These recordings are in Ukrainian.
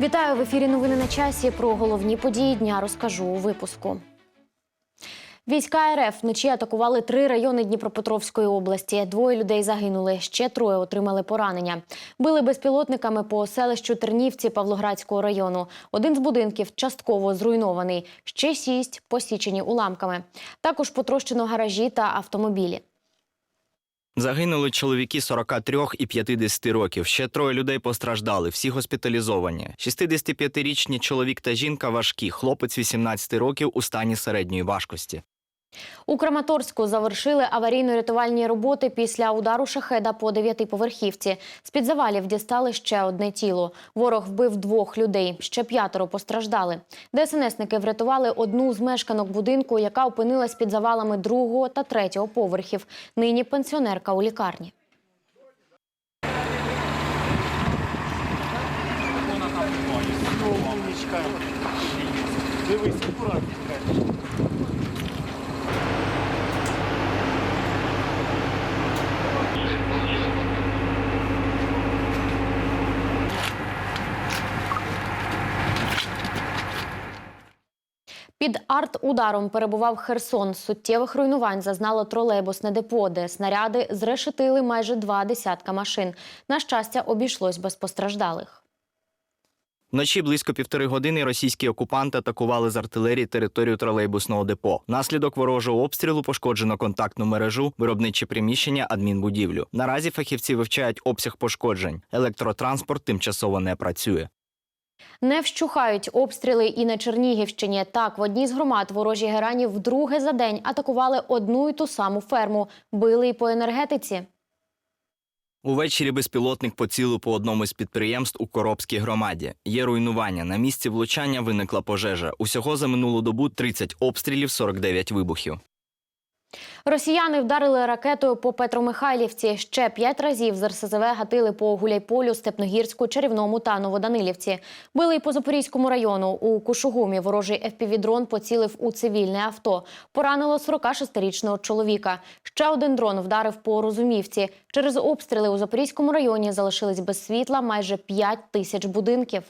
Вітаю в ефірі. Новини на часі. Про головні події дня розкажу у випуску. Війська РФ вночі атакували три райони Дніпропетровської області. Двоє людей загинули, ще троє отримали поранення. Били безпілотниками по селищу Тернівці Павлоградського району. Один з будинків частково зруйнований, ще шість посічені уламками. Також потрощено гаражі та автомобілі. Загинули чоловіки 43 і 50 років. Ще троє людей постраждали, всі госпіталізовані. 65-річні чоловік та жінка важкі. Хлопець 18 років у стані середньої важкості. У Краматорську завершили аварійно-рятувальні роботи після удару шахеда по дев'ятиповерхівці. З-під завалів дістали ще одне тіло. Ворог вбив двох людей, ще п'ятеро постраждали. ДСНСники врятували одну з мешканок будинку, яка опинилась під завалами другого та третього поверхів. Нині пенсіонерка у лікарні. Дивись, акуратненько. Під арт-ударом перебував Херсон. Суттєвих руйнувань зазнало тролейбусне депо, де снаряди зрешетили майже два десятка машин. На щастя, обійшлось без постраждалих. Вночі близько півтори години російські окупанти атакували з артилерії територію тролейбусного депо. Наслідок ворожого обстрілу пошкоджено контактну мережу, виробниче приміщення, адмінбудівлю. Наразі фахівці вивчають обсяг пошкоджень. Електротранспорт тимчасово не працює. Не вщухають обстріли і на Чернігівщині. Так, в одній з громад ворожі герані вдруге за день атакували одну й ту саму ферму. Били й по енергетиці. Увечері безпілотник поцілив по одному з підприємств у Коробській громаді. Є руйнування. На місці влучання виникла пожежа. Усього за минулу добу 30 обстрілів, 49 вибухів. Росіяни вдарили ракетою по Петромихайлівці. Ще п'ять разів з РСЗВ гатили по Гуляйполю, Степногірську, Чарівному та Новоданилівці. Били й по Запорізькому району. У Кушугумі ворожий FPV-дрон поцілив у цивільне авто. Поранило 46-річного чоловіка. Ще один дрон вдарив по Розумівці. Через обстріли у Запорізькому районі залишились без світла майже 5 тисяч будинків.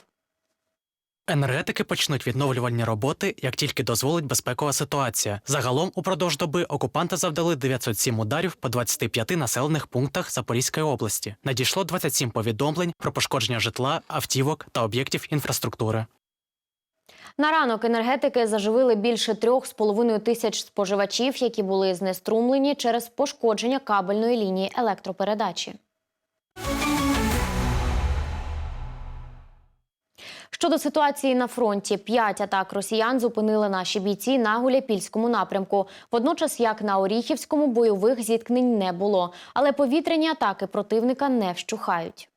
Енергетики почнуть відновлювальні роботи, як тільки дозволить безпекова ситуація. Загалом упродовж доби окупанти завдали 907 ударів по 25 населених пунктах Запорізької області. Надійшло 27 повідомлень про пошкодження житла, автівок та об'єктів інфраструктури. На ранок енергетики заживили більше трьох з половиною тисяч споживачів, які були знеструмлені через пошкодження кабельної лінії електропередачі. Щодо ситуації на фронті, п'ять атак росіян зупинили наші бійці на Гуляпільському напрямку. Водночас, як на Оріхівському, бойових зіткнень не було. Але повітряні атаки противника не вщухають.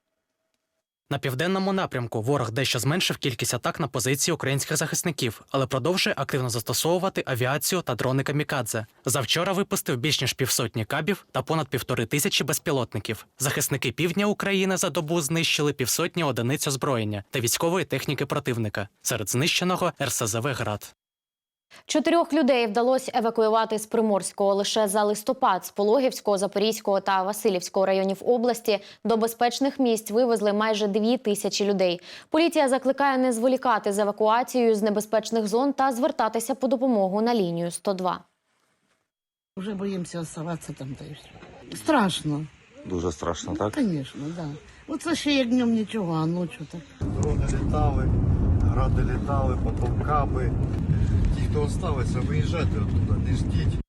На південному напрямку ворог дещо зменшив кількість атак на позиції українських захисників, але продовжує активно застосовувати авіацію та дрони камікадзе. Завчора випустив більш ніж півсотні кабів та понад півтори тисячі безпілотників. Захисники півдня України за добу знищили півсотні одиниць озброєння та військової техніки противника. Серед знищеного РСЗВ «Град». Чотирьох людей вдалося евакуювати з Приморського лише за листопад з Пологівського, Запорізького та Васильівського районів області. До безпечних місць вивезли майже дві тисячі людей. Поліція закликає не зволікати з евакуацією з небезпечних зон та звертатися по допомогу на лінію 102. Уже боїмося оставатися там та. Страшно, Дуже страшно, так? звісно, да. Оце ще як днем нічого, а ночі так. Дрони літали, гради літали, потім каби. Ті, осталось, а выезжать оттуда, не ждіть.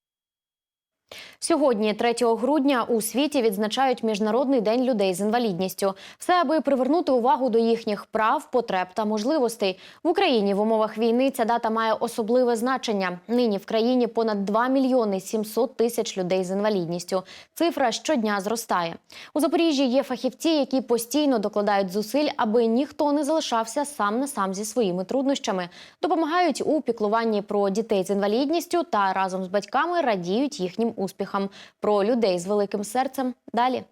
Сьогодні, 3 грудня, у світі відзначають Міжнародний день людей з інвалідністю. Все аби привернути увагу до їхніх прав, потреб та можливостей. В Україні в умовах війни ця дата має особливе значення. Нині в країні понад 2 мільйони 700 тисяч людей з інвалідністю. Цифра щодня зростає. У Запоріжжі є фахівці, які постійно докладають зусиль, аби ніхто не залишався сам на сам зі своїми труднощами. Допомагають у піклуванні про дітей з інвалідністю та разом з батьками радіють їхнім успіхам. Про людей з великим серцем далі.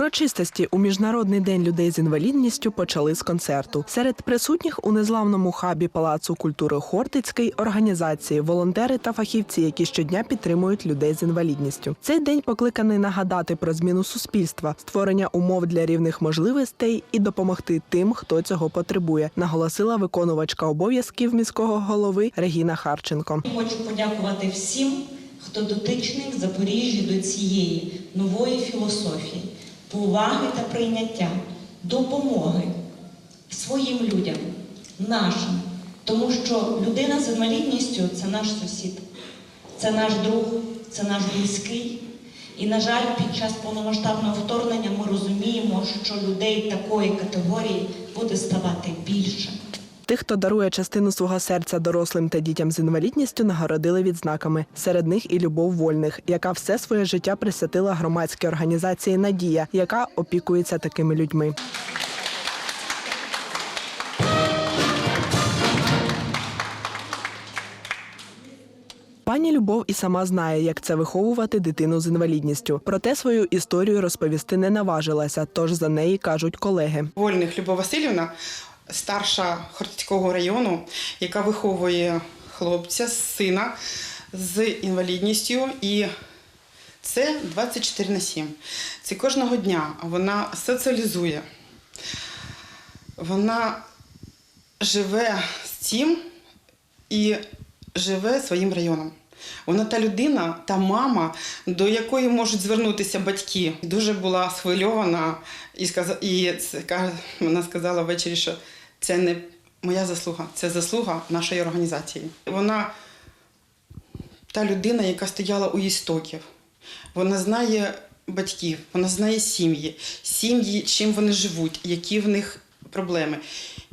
Урочистості у міжнародний день людей з інвалідністю почали з концерту. Серед присутніх у незламному хабі Палацу культури Хортицький організації, волонтери та фахівці, які щодня підтримують людей з інвалідністю. Цей день покликаний нагадати про зміну суспільства, створення умов для рівних можливостей і допомогти тим, хто цього потребує, наголосила виконувачка обов'язків міського голови Регіна Харченко. Хочу подякувати всім, хто дотичний Запоріжжі до цієї нової філософії, поваги та прийняття, допомоги своїм людям, нашим. Тому що людина з інвалідністю це наш сусід, це наш друг, це наш близький. І, на жаль, під час повномасштабного вторгнення ми розуміємо, що людей такої категорії буде ставати більше. Тих, хто дарує частину свого серця дорослим та дітям з інвалідністю, нагородили відзнаками. Серед них і Любов Вольних, яка все своє життя присвятила громадській організації Надія, яка опікується такими людьми. Пані Любов і сама знає, як це виховувати дитину з інвалідністю. Проте свою історію розповісти не наважилася, тож за неї кажуть колеги. Вольних Любов Васильівна, старша Хортицького району, яка виховує хлопця, сина з інвалідністю. І це 24 на 7. Це кожного дня вона соціалізує. Вона живе з цим і живе своїм районом. Вона та людина, та мама, до якої можуть звернутися батьки. Дуже була схвильована і і вона сказала ввечері, що це не моя заслуга, це заслуга нашої організації. Вона та людина, яка стояла у істоків. Вона знає батьків, вона знає сім'ї, сім'ї, чим вони живуть, які в них проблеми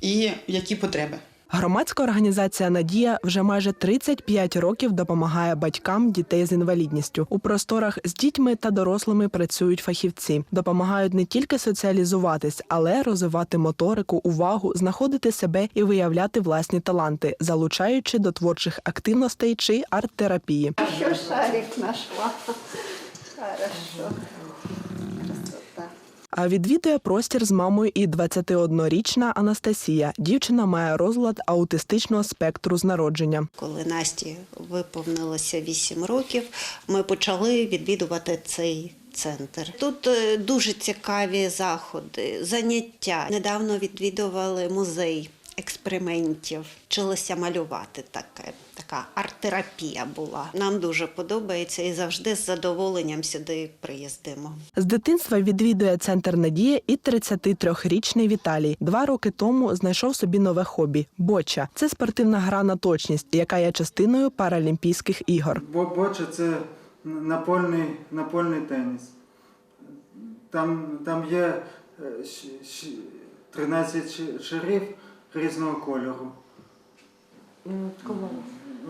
і які потреби. Громадська організація Надія вже майже 35 років допомагає батькам дітей з інвалідністю. У просторах з дітьми та дорослими працюють фахівці, допомагають не тільки соціалізуватись, але розвивати моторику, увагу, знаходити себе і виявляти власні таланти, залучаючи до творчих активностей чи арт-терапії. Еще шарик нашла. Хорошо. А відвідує простір з мамою і 21-річна Анастасія. Дівчина має розлад аутистичного спектру з народження. Коли Насті виповнилося 8 років, ми почали відвідувати цей центр. Тут е, дуже цікаві заходи, заняття. Недавно відвідували музей експериментів, вчилися малювати таке. Така арт-терапія була. Нам дуже подобається і завжди з задоволенням сюди приїздимо. З дитинства відвідує центр Надія і 33-річний Віталій. Два роки тому знайшов собі нове хобі боча. Це спортивна гра на точність, яка є частиною Паралімпійських ігор. Бо боча це напольний, напольний теніс. Там, там є е, щ- щ- 13 шарів різного кольору.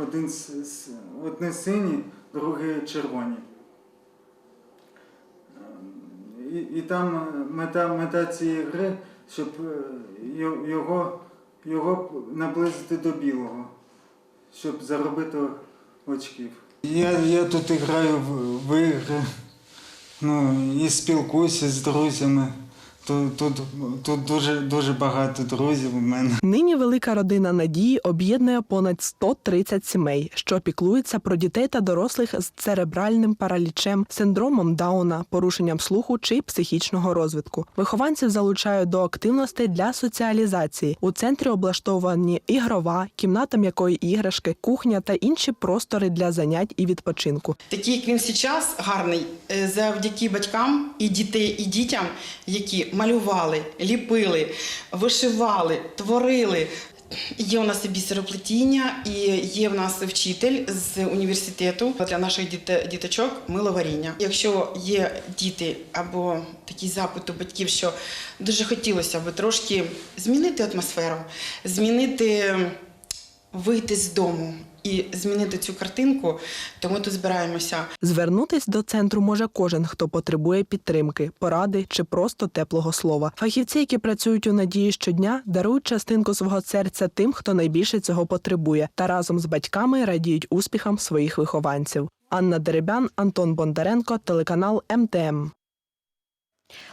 Один, с- с- одне сині, друге червоні. І, і там е, мета, мета цієї гри, щоб е, його, його наблизити до білого, щоб заробити очків. Я, я тут граю в, в ігри, ну, і спілкуюся з друзями. Тут, тут, тут дуже, дуже багато друзів у мене. Нині велика родина Надії об'єднує понад 130 сімей, що піклуються про дітей та дорослих з церебральним паралічем, синдромом Дауна, порушенням слуху чи психічного розвитку. Вихованців залучають до активностей для соціалізації. У центрі облаштовані ігрова, кімната м'якої іграшки, кухня та інші простори для занять і відпочинку. Такий, як він зараз, гарний, е, завдяки батькам і дітей, і дітям, які малювали, ліпили, вишивали, творили. Є у нас і бісероплетіння, і є в нас вчитель з університету для наших діточок миловаріння. Якщо є діти або такий запит у батьків, що дуже хотілося б трошки змінити атмосферу, змінити вийти з дому і змінити цю картинку, то ми тут збираємося. Звернутись до центру може кожен, хто потребує підтримки, поради чи просто теплого слова. Фахівці, які працюють у надії щодня, дарують частинку свого серця тим, хто найбільше цього потребує, та разом з батьками радіють успіхам своїх вихованців. Анна Деребян, Антон Бондаренко, телеканал МТМ.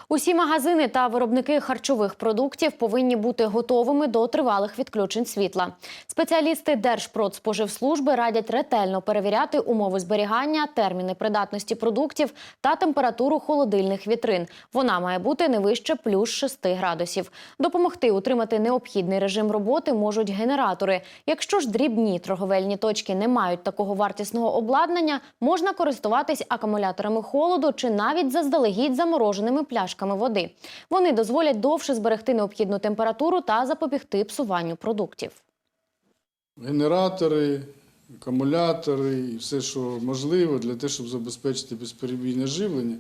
Усі магазини та виробники харчових продуктів повинні бути готовими до тривалих відключень світла. Спеціалісти Держпродспоживслужби радять ретельно перевіряти умови зберігання, терміни придатності продуктів та температуру холодильних вітрин. Вона має бути не вище плюс 6 градусів. Допомогти утримати необхідний режим роботи можуть генератори. Якщо ж дрібні торговельні точки не мають такого вартісного обладнання, можна користуватись акумуляторами холоду чи навіть заздалегідь замороженими пляшками води. Вони дозволять довше зберегти необхідну температуру та запобігти псуванню продуктів. генератори, акумулятори і все, що можливо для того, щоб забезпечити безперебійне живлення.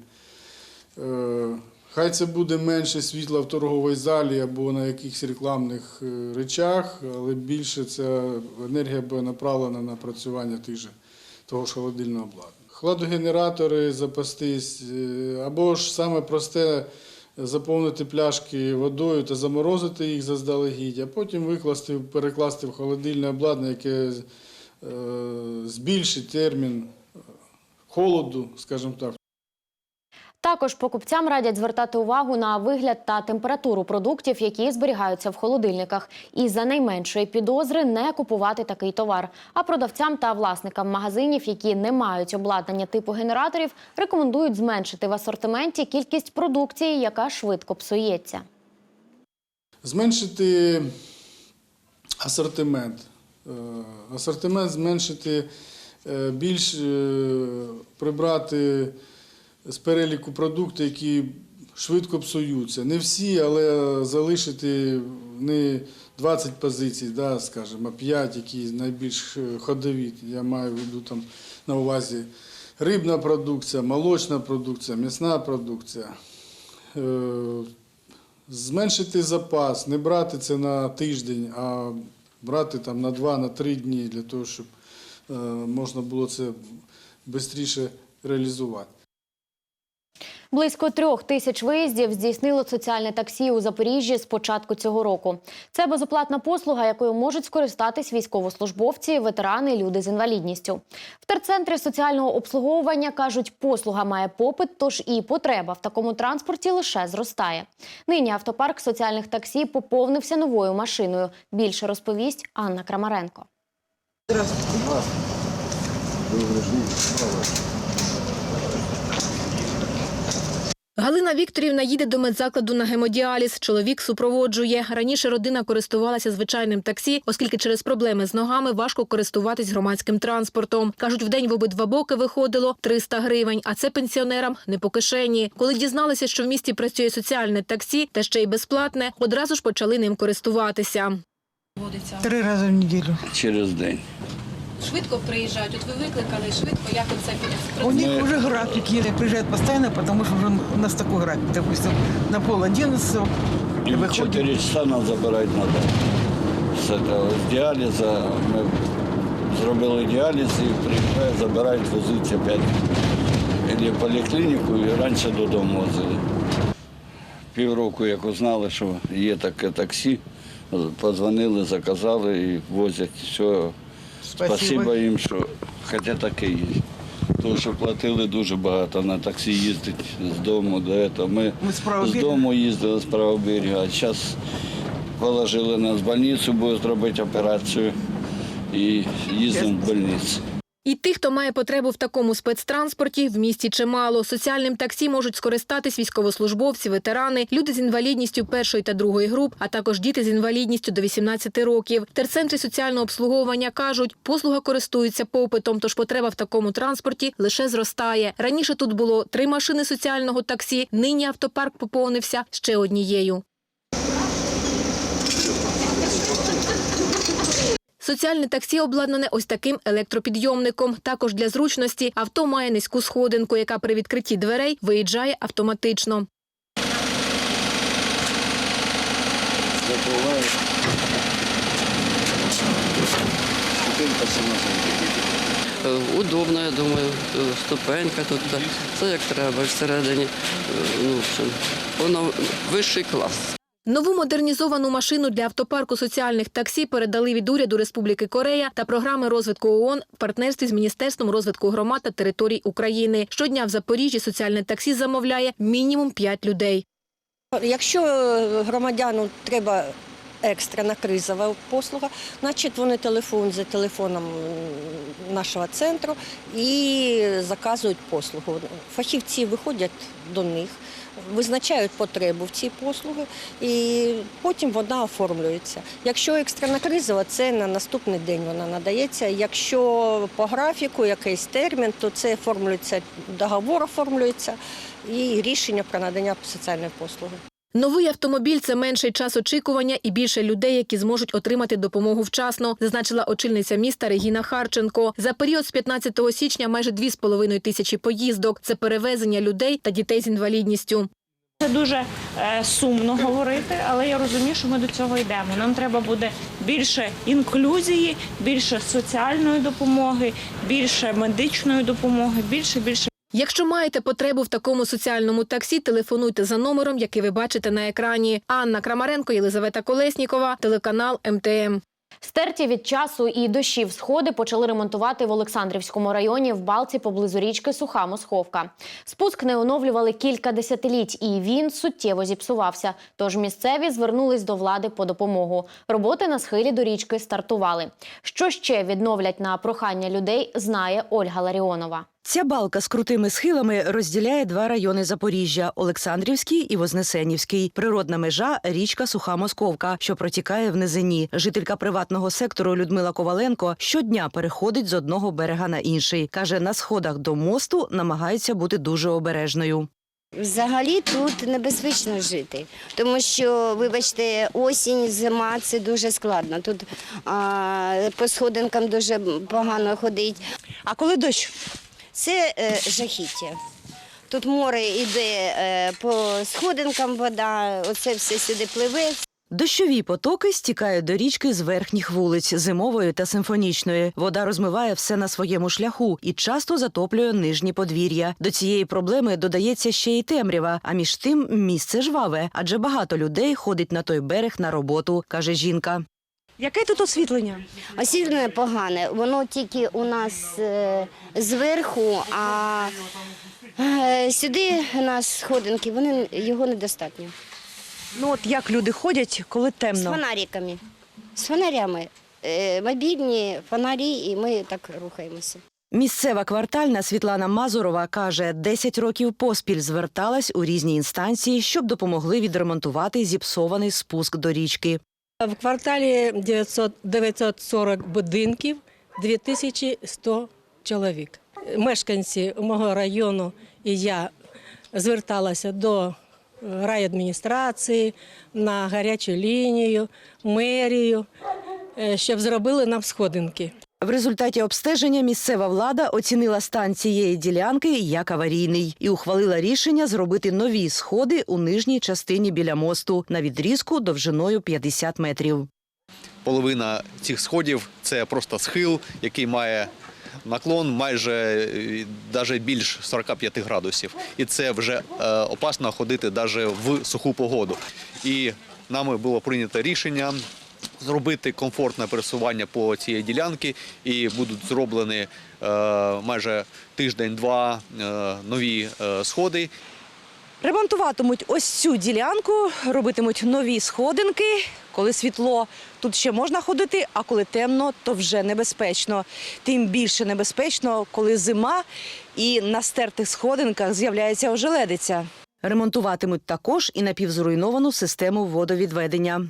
Е, Хай це буде менше світла в торговій залі або на якихось рекламних е, речах, але більше ця енергія буде направлена на працювання тих того ж холодильного обладнання. Хладогенератори запастись, е, або ж саме просте заповнити пляшки водою та заморозити їх заздалегідь, а потім викласти, перекласти в холодильне обладнання, яке е, збільшить термін е, холоду, скажімо так. Також покупцям радять звертати увагу на вигляд та температуру продуктів, які зберігаються в холодильниках, і за найменшої підозри не купувати такий товар. А продавцям та власникам магазинів, які не мають обладнання типу генераторів, рекомендують зменшити в асортименті кількість продукції, яка швидко псується. Зменшити асортимент. Е, Асортимент зменшити, е, більш е, прибрати з переліку продукти, які швидко псуються. Не всі, але залишити не 20 позицій, да, скажімо, а 5, які найбільш е, ходові. Я маю в виду там на увазі рибна продукція, молочна продукція, м'ясна продукція. Е, Зменшити запас, не брати це на тиждень, а брати там на 2-3 дні для того, щоб е, можна було це швидше реалізувати. Близько трьох тисяч виїздів здійснило соціальне таксі у Запоріжжі з початку цього року. Це безоплатна послуга, якою можуть скористатись військовослужбовці, ветерани, люди з інвалідністю. В терцентрі соціального обслуговування кажуть, послуга має попит, тож і потреба в такому транспорті лише зростає. Нині автопарк соціальних таксі поповнився новою машиною. Більше розповість Анна Крамаренко. Галина Вікторівна їде до медзакладу на гемодіаліз. Чоловік супроводжує. Раніше родина користувалася звичайним таксі, оскільки через проблеми з ногами важко користуватись громадським транспортом. Кажуть, в день в обидва боки виходило 300 гривень, а це пенсіонерам не по кишені. Коли дізналися, що в місті працює соціальне таксі, та ще й безплатне, одразу ж почали ним користуватися. Три рази в неділю. через день. Швидко приїжджають. От ви викликали швидко, як це У них уже график есть. Приезжают постоянно, потому что уже у нас такой график. Допустим, на пол одиннадцатого І в 4 часа нас забирають на дом. З, діалізу ми зробили діаліз і приїжджають, забирають, везуть опять в поліклініку і раніше додому возили. Півроку, як узнали, що є таке таксі, подзвонили, заказали і возять. Все, спасибо їм, що хоча таке є. Тому що платили дуже багато на таксі їздить з дому до цього. Ми Ми з, з дому їздили з правого берега, а зараз положили нас в больницю, будуть зробити операцію і їздимо в больницю. І тих, хто має потребу в такому спецтранспорті, в місті чимало. Соціальним таксі можуть скористатись військовослужбовці, ветерани, люди з інвалідністю першої та другої груп, а також діти з інвалідністю до 18 років. В терцентрі соціального обслуговування кажуть, послуга користується попитом, тож потреба в такому транспорті лише зростає. Раніше тут було три машини соціального таксі, нині автопарк поповнився ще однією. Соціальне таксі обладнане ось таким електропідйомником. Також для зручності авто має низьку сходинку, яка при відкритті дверей виїжджає автоматично. Сама Е, Удобно, я думаю, е, ступенька тут. Це як треба всередині. Е, Ну, воно вищий клас. Нову модернізовану машину для автопарку соціальних таксі передали від уряду Республіки Корея та програми розвитку ООН в партнерстві з Міністерством розвитку громад та територій України. Щодня в Запоріжжі соціальне таксі замовляє мінімум 5 людей. Якщо е, громадянам треба екстрена кризова послуга, значить вони телефонують за телефоном нашого центру і заказують послугу. Фахівці виходять до них, визначають потребу в цій послуги і потім вона оформлюється. Якщо екстрена кризова, це на наступний день вона надається. Якщо по графіку якийсь термін, то це оформлюється, договор оформлюється і рішення про надання соціальної послуги. Новий автомобіль це менший час очікування і більше людей, які зможуть отримати допомогу вчасно, зазначила очільниця міста Регіна Харченко. За період з 15 січня майже 2,5 тисячі поїздок. Це перевезення людей та дітей з інвалідністю. Це дуже е, сумно говорити, але я розумію, що ми до цього йдемо. Нам треба буде більше інклюзії, більше соціальної допомоги, більше медичної допомоги, більше більше. Якщо маєте потребу в такому соціальному таксі, телефонуйте за номером, який ви бачите на екрані. Анна Крамаренко, Єлизавета Колеснікова, телеканал МТМ. Стерті від часу і дощів сходи почали ремонтувати в Олександрівському районі в Балці поблизу річки Суха Мосховка. Спуск не оновлювали кілька десятиліть, і він суттєво зіпсувався. Тож місцеві звернулись до влади по допомогу. Роботи на схилі до річки стартували. Що ще відновлять на прохання людей, знає Ольга Ларіонова. Ця балка з крутими схилами розділяє два райони Запоріжжя Олександрівський і Вознесенівський. Природна межа річка Суха Московка, що протікає в низині. Жителька приватного сектору Людмила Коваленко щодня переходить з одного берега на інший. каже, на сходах до мосту намагається бути дуже обережною. Взагалі тут небезпечно жити, тому що, вибачте, осінь, зима це дуже складно. Тут а, по сходинкам дуже погано ходить. А коли дощ? Це е, жахіття. Тут море йде е, по сходинкам вода, оце все сюди пливе. Дощові потоки стікають до річки з верхніх вулиць зимової та симфонічної. Вода розмиває все на своєму шляху і часто затоплює нижні подвір'я. До цієї проблеми додається ще й темрява. А між тим місце жваве, адже багато людей ходить на той берег на роботу, каже жінка. Яке тут освітлення? Освітлення погане. Воно тільки у нас е, зверху, а е, сюди у нас сходинки, вони його недостатньо. Ну от як люди ходять, коли З фонариками. З фонарями. Е, мобільні фонарі, і ми так рухаємося. Місцева квартальна Світлана Мазурова каже, 10 років поспіль зверталась у різні інстанції, щоб допомогли відремонтувати зіпсований спуск до річки. В кварталі 940 будинків, 2100 чоловік. Мешканці мого району і я зверталася до райадміністрації, на гарячу лінію, мерію, е, щоб зробили нам сходинки. В результаті обстеження місцева влада оцінила стан цієї ділянки як аварійний і ухвалила рішення зробити нові сходи у нижній частині біля мосту на відрізку довжиною 50 метрів. Половина цих сходів це просто схил, який має наклон майже навіть більш 45 градусів. І це вже е, опасно ходити навіть в суху погоду. І нами було прийнято рішення. Зробити комфортне пересування по цій ділянці і будуть зроблені е, майже тиждень-два е, нові е, сходи. Ремонтуватимуть ось цю ділянку, робитимуть нові сходинки. Коли світло, тут ще можна ходити, а коли темно, то вже небезпечно. Тим більше небезпечно, коли зима і на стертих сходинках з'являється ожеледиця. Ремонтуватимуть також і напівзруйновану систему водовідведення.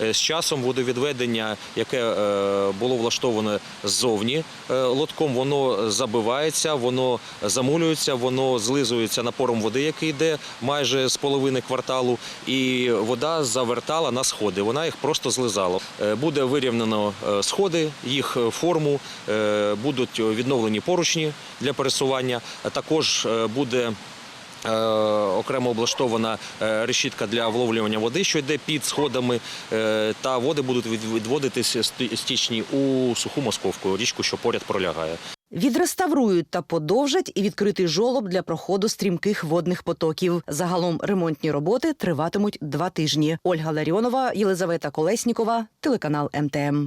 Е, З часом водовідведення, яке е, було влаштоване ззовні е, лотком, воно забивається, воно замулюється, воно злизується напором води, який йде майже з половини кварталу, і вода завертала на сходи. Вона їх просто злизала. Буде вирівняно е, сходи, їх форму, будуть відновлені поручні для пересування. а Також буде окремо облаштована е, решітка для вловлювання води, що йде під сходами, е, та води будуть від- відводитись стічні у суху московку, річку, що поряд пролягає. Відреставрують та подовжать і відкритий жолоб для проходу стрімких водних потоків. Загалом ремонтні роботи триватимуть два тижні. Ольга Ларіонова, Єлизавета Колеснікова, телеканал МТМ.